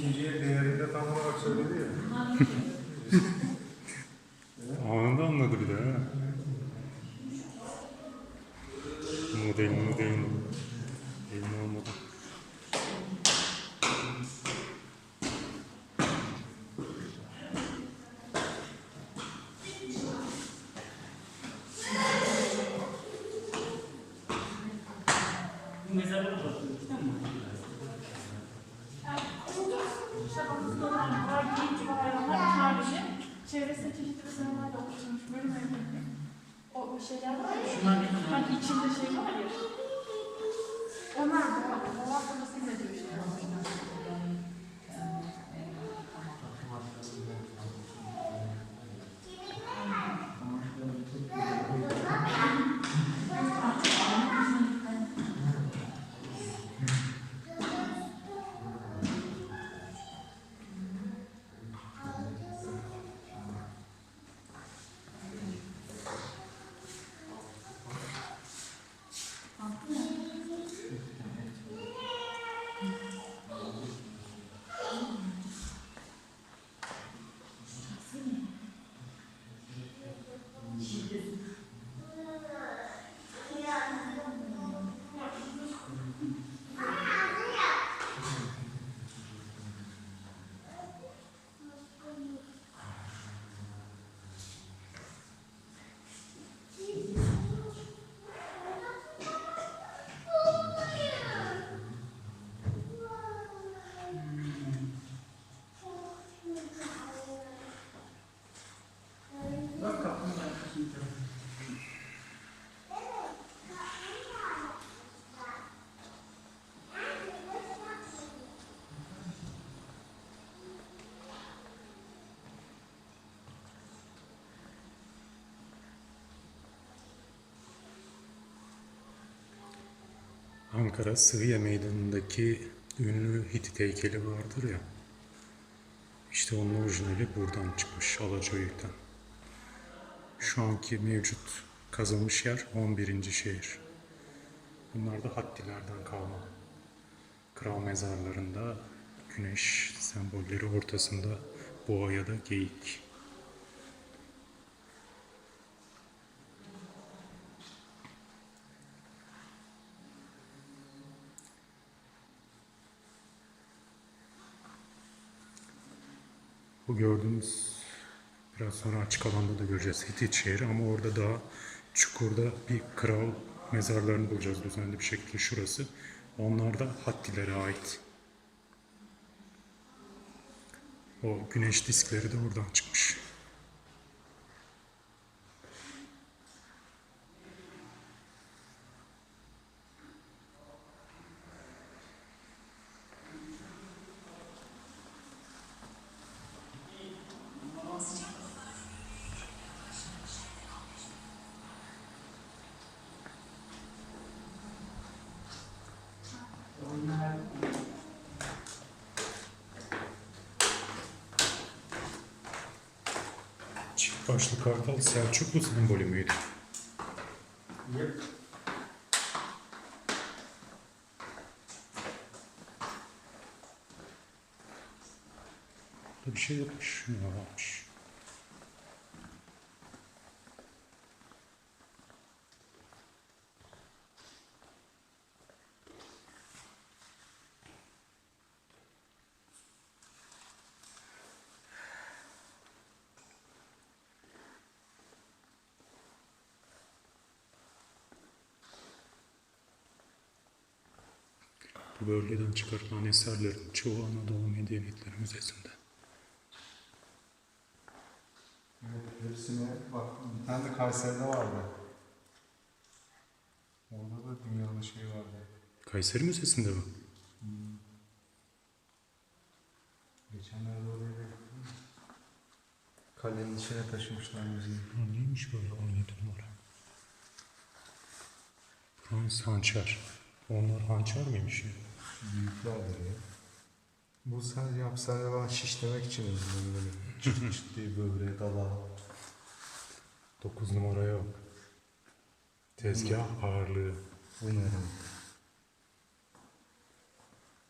Sizin makinem ikinci el değerinde tam olarak söyledi ya. O şeyler var ya. Hani içinde şey var ya. Onlar Ankara Sıhhiye Meydanı'ndaki ünlü Hitit heykeli vardır ya. İşte onun orijinali buradan çıkmış Alacayük'ten. Şu anki mevcut kazılmış yer 11. şehir. Bunlar da Hattilerden kalma. Kral mezarlarında güneş sembolleri ortasında boğa ya da geyik. Bu gördüğümüz biraz sonra açık alanda da göreceğiz Hitit şehri ama orada daha çukurda bir kral mezarlarını bulacağız düzenli bir şekilde şurası. Onlar da Hattilere ait. O güneş diskleri de oradan çıkmış. Çift başlı kartal Selçuklu sembolü müydü? Burada bir şey yokmuş. Ne varmış? Bölgeden çıkarılan eserlerin çoğu Anadolu Medeniyetleri Müzesi'nde. Evet, hepsine bak. Bir tane de Kayseri'de vardı. Orada da dünyanın şeyi vardı. Kayseri Müzesi'nde mi? Geçenlerde oraya gittim. Kalenin içine taşımışlar müziği. Ha, neymiş böyle 17 numara? Frans hançer. Onlar hançer miymiş ya? Büyüklerdir ya. Bu sen yapsan ben şişlemek için izliyorum böyle. Çıt çıt diye böbreğe dala. 9 numara yok. Tezgah ağırlığı. Bu ne?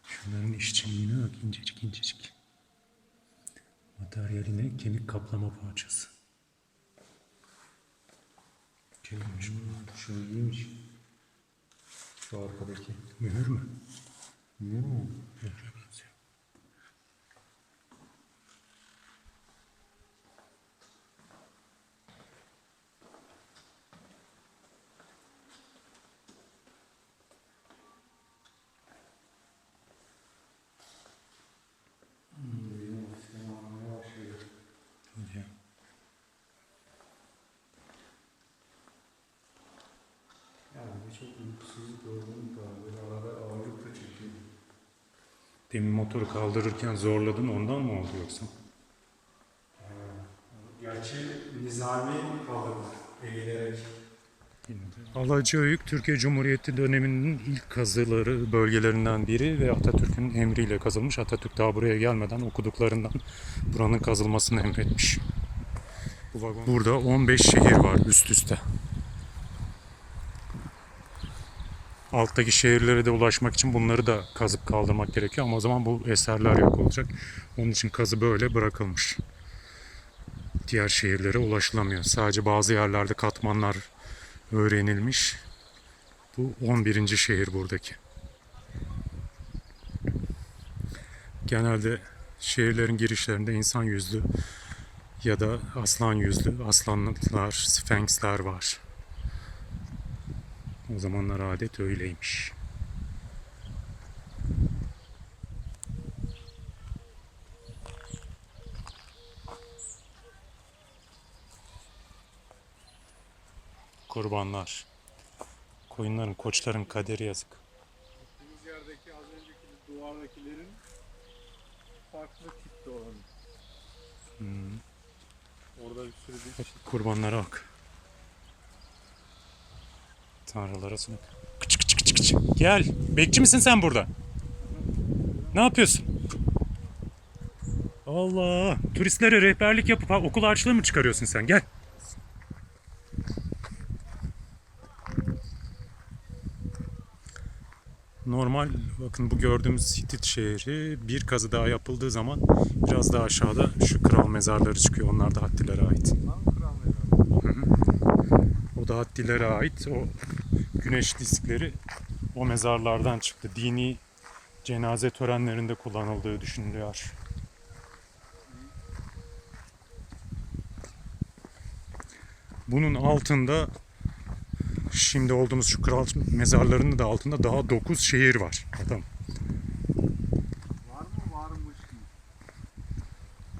Şunların işçiliğine bak incecik incecik. Materyaline kemik kaplama parçası. Kemikmiş bu. Şu iyiymiş. Şu arkadaki. Mühür mü? 一路也还行。嗯，行，要是。不行。那我就不吃。Demin motoru kaldırırken zorladın ondan mı oldu yoksa? Gerçi nizami kaldırma. Eğilerek. Alacıöyük Türkiye Cumhuriyeti döneminin ilk kazıları bölgelerinden biri ve Atatürk'ün emriyle kazılmış. Atatürk daha buraya gelmeden okuduklarından buranın kazılmasını emretmiş. Burada 15 şehir var üst üste. Alttaki şehirlere de ulaşmak için bunları da kazıp kaldırmak gerekiyor ama o zaman bu eserler yok olacak. Onun için kazı böyle bırakılmış. Diğer şehirlere ulaşılamıyor. Sadece bazı yerlerde katmanlar öğrenilmiş. Bu 11. şehir buradaki. Genelde şehirlerin girişlerinde insan yüzlü ya da aslan yüzlü aslanlar, sfenksler var. O zamanlar adet öyleymiş. Kurbanlar. Koyunların, koçların kaderi yazık. Gittiğimiz yerdeki az önceki duvardakilerin farklı tipte olanı. Hmm. Orada bir sürü bir kurbanlara bak. Tanrılara sunak. Kıç kıç kıç kıç. Gel. Bekçi misin sen burada? Ne yapıyorsun? Allah. Turistlere rehberlik yapıp ha, okul harçlığı mı çıkarıyorsun sen? Gel. Normal bakın bu gördüğümüz Hitit şehri bir kazı daha yapıldığı zaman biraz daha aşağıda şu kral mezarları çıkıyor. Onlar da Hattilere ait. Mezarı. O da Hattilere ait. O güneş diskleri o mezarlardan çıktı. Dini cenaze törenlerinde kullanıldığı düşünülüyor. Bunun altında şimdi olduğumuz şu kral mezarlarının da altında daha 9 şehir var. Adam Var mı varmış mı?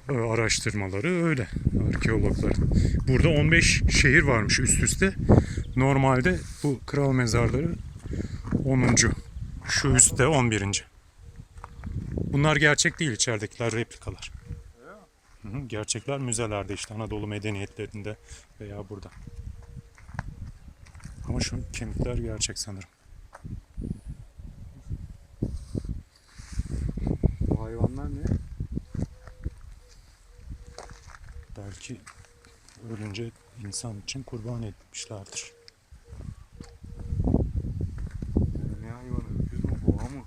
e, araştırmaları öyle arkeologların. Burada 15 şehir varmış üst üste. Normalde bu kral mezarları 10. Şu üstte 11. Bunlar gerçek değil içeridekiler replikalar. Gerçekler müzelerde işte Anadolu medeniyetlerinde veya burada. Ama şu kemikler gerçek sanırım. Bu hayvanlar ne? Belki ölünce insan için kurban etmişlerdir. Yani ne hayvanı? Öküz mü? Boğa mı?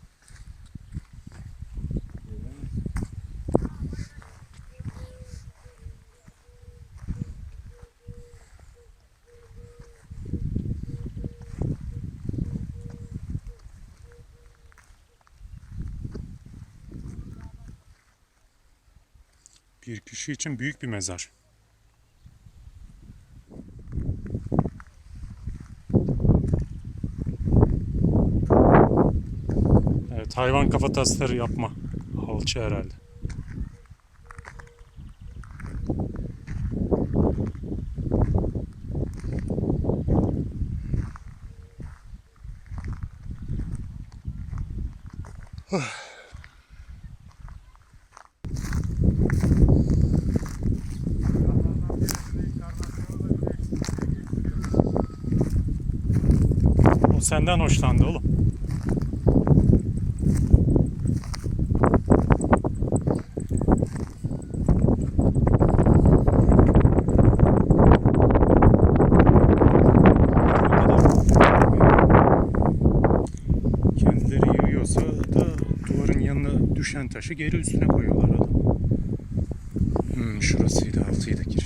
Bir kişi için büyük bir mezar. Evet, hayvan kafatasları yapma. Alçı herhalde. O senden hoşlandı oğlum. Taşı geri üstüne koyuyorlar adam. Hmm, şurasıydı altıydı giriş.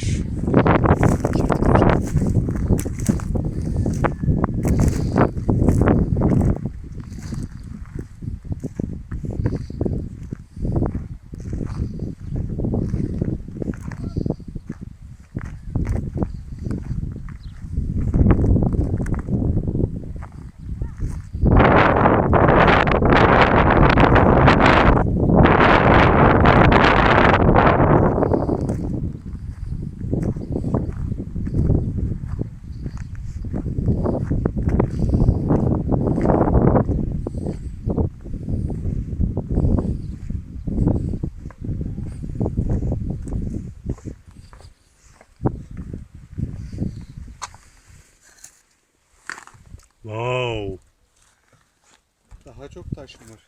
Taş var?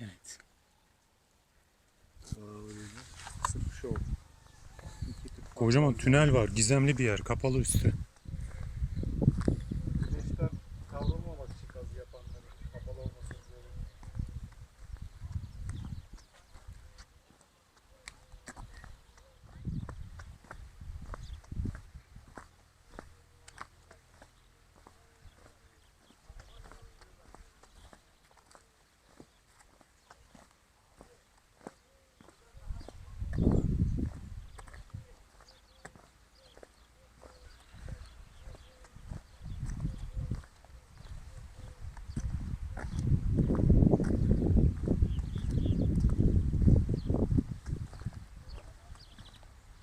Evet. Kocaman tünel var. Gizemli bir yer. Kapalı üstü.